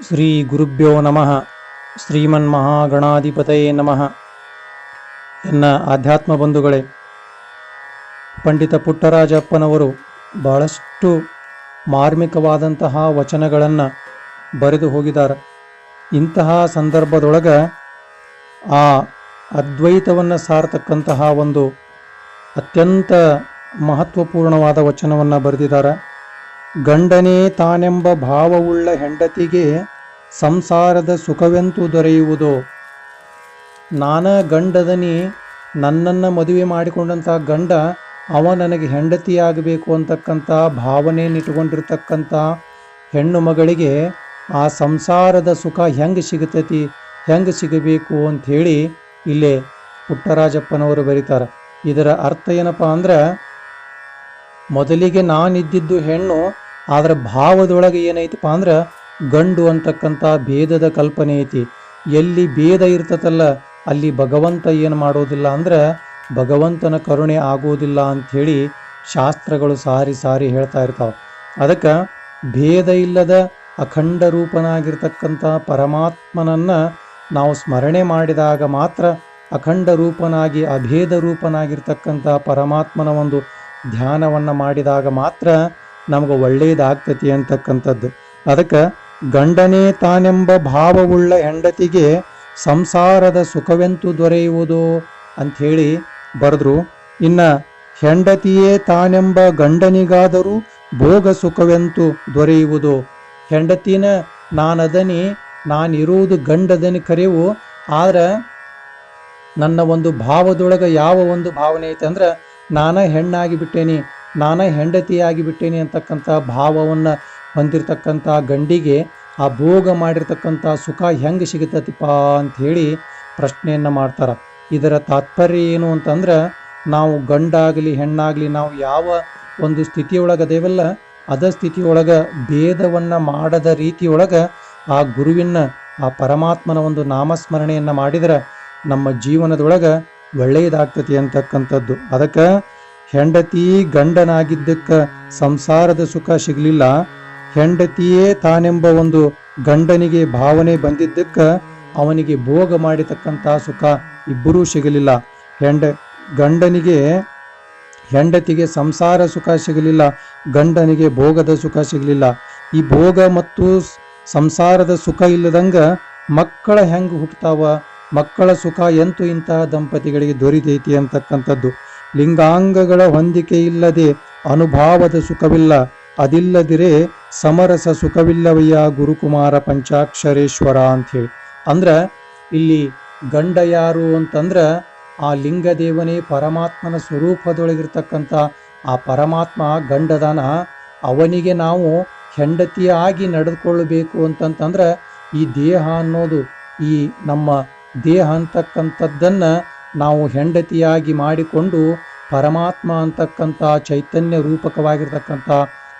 ಶ್ರೀ ಗುರುಭ್ಯೋ ನಮಃ. ಶ್ರೀಮನ್ ಶ್ರೀಮನ್ಮಹಾಗಣಾಧಿಪತಯೇ ನಮಃ. ಎನ್ನ ಆಧ್ಯಾತ್ಮ ಬಂಧುಗಳೇ, ಪಂಡಿತ ಪುಟ್ಟರಾಜಪ್ಪನವರು ಬಹಳಷ್ಟು ಮಾರ್ಮಿಕವಾದಂತಹ ವಚನಗಳನ್ನು ಬರೆದು ಹೋಗಿದ್ದಾರೆ. ಇಂತಹ ಸಂದರ್ಭದೊಳಗೆ ಆ ಅದ್ವೈತವನ್ನು ಸಾರತಕ್ಕಂತಹ ಒಂದು ಅತ್ಯಂತ ಮಹತ್ವಪೂರ್ಣವಾದ ವಚನವನ್ನು ಬರೆದಿದ್ದಾರೆ. ಗಂಡನೇ ತಾನೆಂಬ ಭಾವವುಳ್ಳ ಹೆಂಡತಿಗೆ ಸಂಸಾರದ ಸುಖವೆಂತೂ ದೊರೆಯುವುದು? ನಾನ ಗಂಡದನಿ ನನ್ನನ್ನು ಮದುವೆ ಮಾಡಿಕೊಂಡಂಥ ಗಂಡ ಅವ ನನಗೆ ಹೆಂಡತಿಯಾಗಬೇಕು ಅಂತಕ್ಕಂಥ ಭಾವನೆಯನ್ನಿಟ್ಕೊಂಡಿರ್ತಕ್ಕಂಥ ಹೆಣ್ಣು ಮಗಳಿಗೆ ಆ ಸಂಸಾರದ ಸುಖ ಹೆಂಗೆ ಸಿಗತೈತಿ ಹೆಂಗೆ ಸಿಗಬೇಕು ಅಂಥೇಳಿ ಇಲ್ಲೇ ಪುಟ್ಟರಾಜಪ್ಪನವರು ಬರೀತಾರೆ. ಇದರ ಅರ್ಥ ಏನಪ್ಪ ಅಂದ್ರೆ, ಮೊದಲಿಗೆ ನಾನಿದ್ದಿದ್ದು ಹೆಣ್ಣು ಆದ್ರೆ ಭಾವದೊಳಗೆ ಏನೈತಿಪ್ಪ ಅಂದ್ರೆ ಗಂಡು ಅಂತಕ್ಕಂಥ ಭೇದದ ಕಲ್ಪನೆ ಐತಿ. ಎಲ್ಲಿ ಭೇದ ಇರ್ತತಲ್ಲ, ಅಲ್ಲಿ ಭಗವಂತ ಏನು ಮಾಡೋದಿಲ್ಲ ಅಂದ್ರೆ ಭಗವಂತನ ಕರುಣೆ ಆಗೋದಿಲ್ಲ ಅಂಥೇಳಿ ಶಾಸ್ತ್ರಗಳು ಸಾರಿ ಸಾರಿ ಹೇಳ್ತಾ ಇರ್ತಾವೆ. ಅದಕ್ಕೆ ಭೇದ ಇಲ್ಲದ ಅಖಂಡ ರೂಪನಾಗಿರ್ತಕ್ಕಂಥ ಪರಮಾತ್ಮನನ್ನು ನಾವು ಸ್ಮರಣೆ ಮಾಡಿದಾಗ ಮಾತ್ರ ಅಖಂಡ ರೂಪನಾಗಿ ಅಭೇದ ರೂಪನಾಗಿರ್ತಕ್ಕಂಥ ಪರಮಾತ್ಮನ ಒಂದು ಧ್ಯಾನವನ್ನು ಮಾಡಿದಾಗ ಮಾತ್ರ ನಮಗೆ ಒಳ್ಳೆಯದಾಗ್ತತಿ ಅಂತಕ್ಕಂಥದ್ದು. ಅದಕ್ಕೆ ಗಂಡನೇ ತಾನೆಂಬ ಭಾವವುಳ್ಳ ಹೆಂಡತಿಗೆ ಸಂಸಾರದ ಸುಖವೆಂತೂ ದೊರೆಯುವುದು ಅಂಥೇಳಿ ಬರೆದ್ರು. ಇನ್ನು ಹೆಂಡತಿಯೇ ತಾನೆಂಬ ಗಂಡನಿಗಾದರೂ ಭೋಗ ಸುಖವೆಂತೂ ದೊರೆಯುವುದು. ಹೆಂಡತಿನ ನಾನದನಿ, ನಾನಿರುವುದು ಗಂಡದನಿ ಕರೆವು. ಆದ್ರೆ ನನ್ನ ಒಂದು ಭಾವದೊಳಗೆ ಯಾವ ಒಂದು ಭಾವನೆ ಐತೆ ಅಂದ್ರೆ ನಾನೇ ಹೆಣ್ಣಾಗಿ ಬಿಟ್ಟೇನಿ ನಾನ ಹೆಂಡತಿಯಾಗಿ ಬಿಟ್ಟೇನೆ ಅಂತಕ್ಕಂಥ ಭಾವವನ್ನು ಹೊಂದಿರತಕ್ಕಂಥ ಗಂಡಿಗೆ ಆ ಭೋಗ ಮಾಡಿರ್ತಕ್ಕಂಥ ಸುಖ ಹೆಂಗೆ ಸಿಗುತ್ತತಿಪ್ಪ ಅಂಥೇಳಿ ಪ್ರಶ್ನೆಯನ್ನು ಮಾಡ್ತಾರೆ. ಇದರ ತಾತ್ಪರ್ಯ ಏನು ಅಂತಂದ್ರೆ ನಾವು ಗಂಡಾಗಲಿ ಹೆಣ್ಣಾಗಲಿ ನಾವು ಯಾವ ಒಂದು ಸ್ಥಿತಿಯೊಳಗದೇವಲ್ಲ ಅದ ಸ್ಥಿತಿಯೊಳಗೆ ಭೇದವನ್ನು ಮಾಡದ ರೀತಿಯೊಳಗೆ ಆ ಗುರುವಿನ ಆ ಪರಮಾತ್ಮನ ಒಂದು ನಾಮಸ್ಮರಣೆಯನ್ನು ಮಾಡಿದ್ರೆ ನಮ್ಮ ಜೀವನದೊಳಗೆ ಒಳ್ಳೆಯದಾಗ್ತತಿ ಅಂತಕ್ಕಂಥದ್ದು. ಅದಕ್ಕೆ ಹೆಂಡತಿ ಗಂಡನಾಗಿದ್ದಕ್ಕೆ ಸಂಸಾರದ ಸುಖ ಸಿಗಲಿಲ್ಲ, ಹೆಂಡತಿಯೇ ತಾನೆಂಬ ಒಂದು ಗಂಡನಿಗೆ ಭಾವನೆ ಬಂದಿದ್ದಕ್ಕೆ ಅವನಿಗೆ ಭೋಗ ಮಾಡಿತಕ್ಕಂಥ ಸುಖ ಇಬ್ಬರೂ ಸಿಗಲಿಲ್ಲ. ಹೆಂಡ, ಗಂಡನಿಗೆ, ಹೆಂಡತಿಗೆ ಸಂಸಾರ ಸುಖ ಸಿಗಲಿಲ್ಲ, ಗಂಡನಿಗೆ ಭೋಗದ ಸುಖ ಸಿಗಲಿಲ್ಲ. ಈ ಭೋಗ ಮತ್ತು ಸಂಸಾರದ ಸುಖ ಇಲ್ಲದಂಗ ಮಕ್ಕಳ ಹೆಂಗೆ ಹುಟ್ಟತಾವ ಮಕ್ಕಳ ಸುಖ ಎಂತೂ ಇಂತಹ ದಂಪತಿಗಳಿಗೆ ದೊರೀತೈತಿ ಅಂತಕ್ಕಂಥದ್ದು. ಲಿಂಗಾಂಗಗಳ ಹೊಂದಿಕೆ ಇಲ್ಲದೆ ಅನುಭಾವದ ಸುಖವಿಲ್ಲ, ಅದಿಲ್ಲದಿರೆ ಸಮರಸ ಸುಖವಿಲ್ಲವಯ್ಯ ಗುರುಕುಮಾರ ಪಂಚಾಕ್ಷರೇಶ್ವರ ಅಂಥೇಳಿ ಅಂದ್ರೆ ಇಲ್ಲಿ ಗಂಡ ಯಾರು ಅಂತಂದ್ರೆ ಆ ಲಿಂಗದೇವನೇ ಪರಮಾತ್ಮನ ಸ್ವರೂಪದೊಳಗಿರ್ತಕ್ಕಂಥ ಆ ಪರಮಾತ್ಮ ಗಂಡದಾನ ಅವನಿಗೆ ನಾವು ಹೆಂಡತಿಯಾಗಿ ನಡೆದುಕೊಳ್ಳಬೇಕು ಅಂತಂತಂದ್ರೆ ಈ ದೇಹ ಅನ್ನೋದು ಈ ನಮ್ಮ ದೇಹ ಅಂತಕ್ಕಂಥದ್ದನ್ನು ನಾವು ಹೆಂಡತಿಯಾಗಿ ಮಾಡಿಕೊಂಡು ಪರಮಾತ್ಮ ಅಂತಕ್ಕಂಥ ಚೈತನ್ಯ ರೂಪಕವಾಗಿರ್ತಕ್ಕಂಥ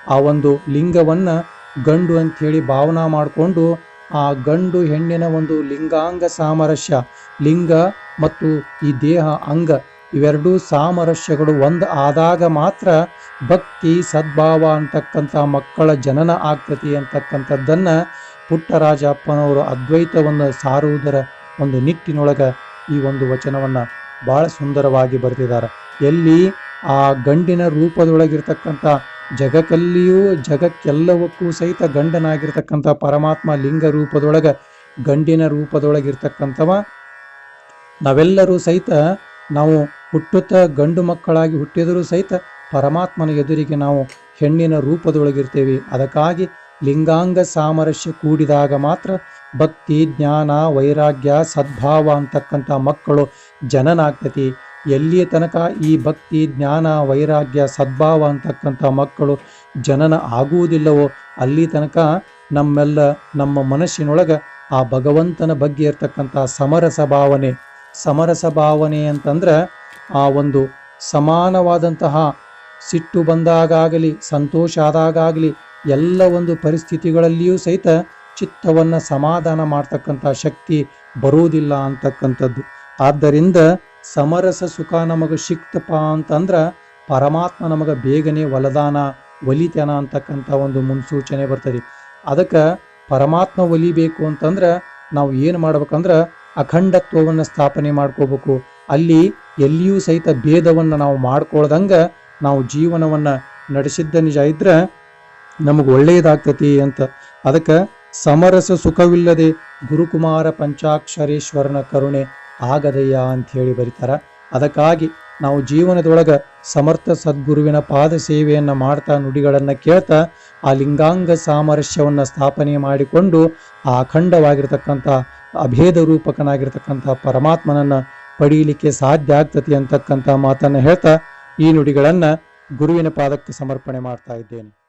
ಆ ಒಂದು ಲಿಂಗವನ್ನು ಗಂಡು ಅಂಥೇಳಿ ಭಾವನಾ ಮಾಡಿಕೊಂಡು ಆ ಗಂಡು ಹೆಣ್ಣಿನ ಒಂದು ಲಿಂಗಾಂಗ ಸಾಮರಸ್ಯ, ಲಿಂಗ ಮತ್ತು ಈ ದೇಹ ಅಂಗ ಇವೆರಡೂ ಸಾಮರಸ್ಯಗಳು ಒಂದು ಆದಾಗ ಮಾತ್ರ ಭಕ್ತಿ ಸದ್ಭಾವ ಅಂತಕ್ಕಂಥ ಮಕ್ಕಳ ಜನನ ಆಗ್ತತಿ ಅಂತಕ್ಕಂಥದ್ದನ್ನು ಪುಟ್ಟರಾಜಪ್ಪನವರು ಅದ್ವೈತವನ್ನು ಸಾರುವುದರ ಒಂದು ನಿಟ್ಟಿನೊಳಗೆ ಈ ಒಂದು ವಚನವನ್ನು ಭಾಳ ಸುಂದರವಾಗಿ ಬರೆದಿದ್ದಾರೆ. ಎಲ್ಲಿ ಆ ಗಂಡಿನ ರೂಪದೊಳಗಿರ್ತಕ್ಕಂಥ ಜಗಕ್ಕಲ್ಲಿಯೂ ಜಗಕ್ಕೆಲ್ಲವಕ್ಕೂ ಸಹಿತ ಗಂಡನಾಗಿರ್ತಕ್ಕಂಥ ಪರಮಾತ್ಮ ಲಿಂಗ ರೂಪದೊಳಗೆ ಗಂಡಿನ ರೂಪದೊಳಗಿರ್ತಕ್ಕಂಥವ, ನಾವೆಲ್ಲರೂ ಸಹಿತ ನಾವು ಹುಟ್ಟುತ್ತಾ ಗಂಡು ಮಕ್ಕಳಾಗಿ ಹುಟ್ಟಿದರೂ ಸಹಿತ ಪರಮಾತ್ಮನ ಎದುರಿಗೆ ನಾವು ಹೆಣ್ಣಿನ ರೂಪದೊಳಗಿರ್ತೇವೆ. ಅದಕ್ಕಾಗಿ ಲಿಂಗಾಂಗ ಸಾಮರಸ್ಯ ಕೂಡಿದಾಗ ಮಾತ್ರ ಭಕ್ತಿ, ಜ್ಞಾನ, ವೈರಾಗ್ಯ, ಸದ್ಭಾವ ಅಂತಕ್ಕಂಥ ಮಕ್ಕಳು ಜನನ ಆಗ್ತತಿ ಎಲ್ಲಿಯ ತನಕ ಈ ಭಕ್ತಿ, ಜ್ಞಾನ, ವೈರಾಗ್ಯ, ಸದ್ಭಾವ ಅಂತಕ್ಕಂಥ ಮಕ್ಕಳು ಜನನ ಆಗುವುದಿಲ್ಲವೋ, ಅಲ್ಲಿ ತನಕ ನಮ್ಮೆಲ್ಲ ನಮ್ಮ ಮನಸ್ಸಿನೊಳಗೆ ಆ ಭಗವಂತನ ಬಗ್ಗೆ ಇರ್ತಕ್ಕಂಥ ಸಮರಸ ಭಾವನೆ. ಸಮರಸ ಭಾವನೆ ಅಂತಂದ್ರೆ ಆ ಒಂದು ಸಮಾನವಾದಂತಹ ಸಿಟ್ಟು ಬಂದಾಗಲಿ ಸಂತೋಷ ಆದಾಗಲಿ ಎಲ್ಲ ಒಂದು ಪರಿಸ್ಥಿತಿಗಳಲ್ಲಿಯೂ ಸಹಿತ ಚಿತ್ತವನ್ನು ಸಮಾಧಾನ ಮಾಡ್ತಕ್ಕಂಥ ಶಕ್ತಿ ಬರುವುದಿಲ್ಲ ಅಂತಕ್ಕಂಥದ್ದು. ಆದ್ದರಿಂದ ಸಮರಸ ಸುಖ ನಮಗೆ ಸಿಕ್ತಪ್ಪ ಅಂತಂದ್ರೆ ಪರಮಾತ್ಮ ನಮಗೆ ಬೇಗನೆ ವಲದಾನ ಒಲಿತನ ಅಂತಕ್ಕಂಥ ಒಂದು ಮುನ್ಸೂಚನೆ ಬರ್ತದೆ. ಅದಕ್ಕೆ ಪರಮಾತ್ಮ ಒಲಿಬೇಕು ಅಂತಂದ್ರೆ ನಾವು ಏನು ಮಾಡ್ಬೇಕಂದ್ರೆ ಅಖಂಡತ್ವವನ್ನು ಸ್ಥಾಪನೆ ಮಾಡ್ಕೋಬೇಕು. ಅಲ್ಲಿ ಎಲ್ಲಿಯೂ ಸಹಿತ ಭೇದವನ್ನು ನಾವು ಮಾಡ್ಕೊಳ್ದಂಗೆ ನಾವು ಜೀವನವನ್ನು ನಡೆಸಿದ್ದ ನಿಜ ಇದ್ರೆ ನಮಗೆ ಒಳ್ಳೆಯದಾಗ್ತತಿ ಅಂತ. ಅದಕ್ಕೆ ಸಮರಸ ಸುಖವಿಲ್ಲದೆ ಗುರುಕುಮಾರ ಪಂಚಾಕ್ಷರೇಶ್ವರನ ಕರುಣೆ ಆಗದಯ್ಯ ಅಂತ ಹೇಳಿ ಬರೀತಾರ. ಅದಕ್ಕಾಗಿ ನಾವು ಜೀವನದೊಳಗ ಸಮರ್ಥ ಸದ್ಗುರುವಿನ ಪಾದ ಸೇವೆಯನ್ನ ಮಾಡ್ತಾ ನುಡಿಗಳನ್ನ ಕೇಳ್ತಾ ಆ ಲಿಂಗಾಂಗ ಸಾಮರಸ್ಯವನ್ನ ಸ್ಥಾಪನೆ ಮಾಡಿಕೊಂಡು ಆ ಅಖಂಡವಾಗಿರ್ತಕ್ಕಂಥ ಅಭೇದ ರೂಪಕನಾಗಿರ್ತಕ್ಕಂಥ ಪರಮಾತ್ಮನನ್ನ ಪಡೀಲಿಕ್ಕೆ ಸಾಧ್ಯ ಆಗ್ತತಿ ಅಂತಕ್ಕಂಥ ಮಾತನ್ನ ಹೇಳ್ತಾ ಈ ನುಡಿಗಳನ್ನ ಗುರುವಿನ ಪಾದಕ್ಕೆ ಸಮರ್ಪಣೆ ಮಾಡ್ತಾ ಇದ್ದೇನೆ.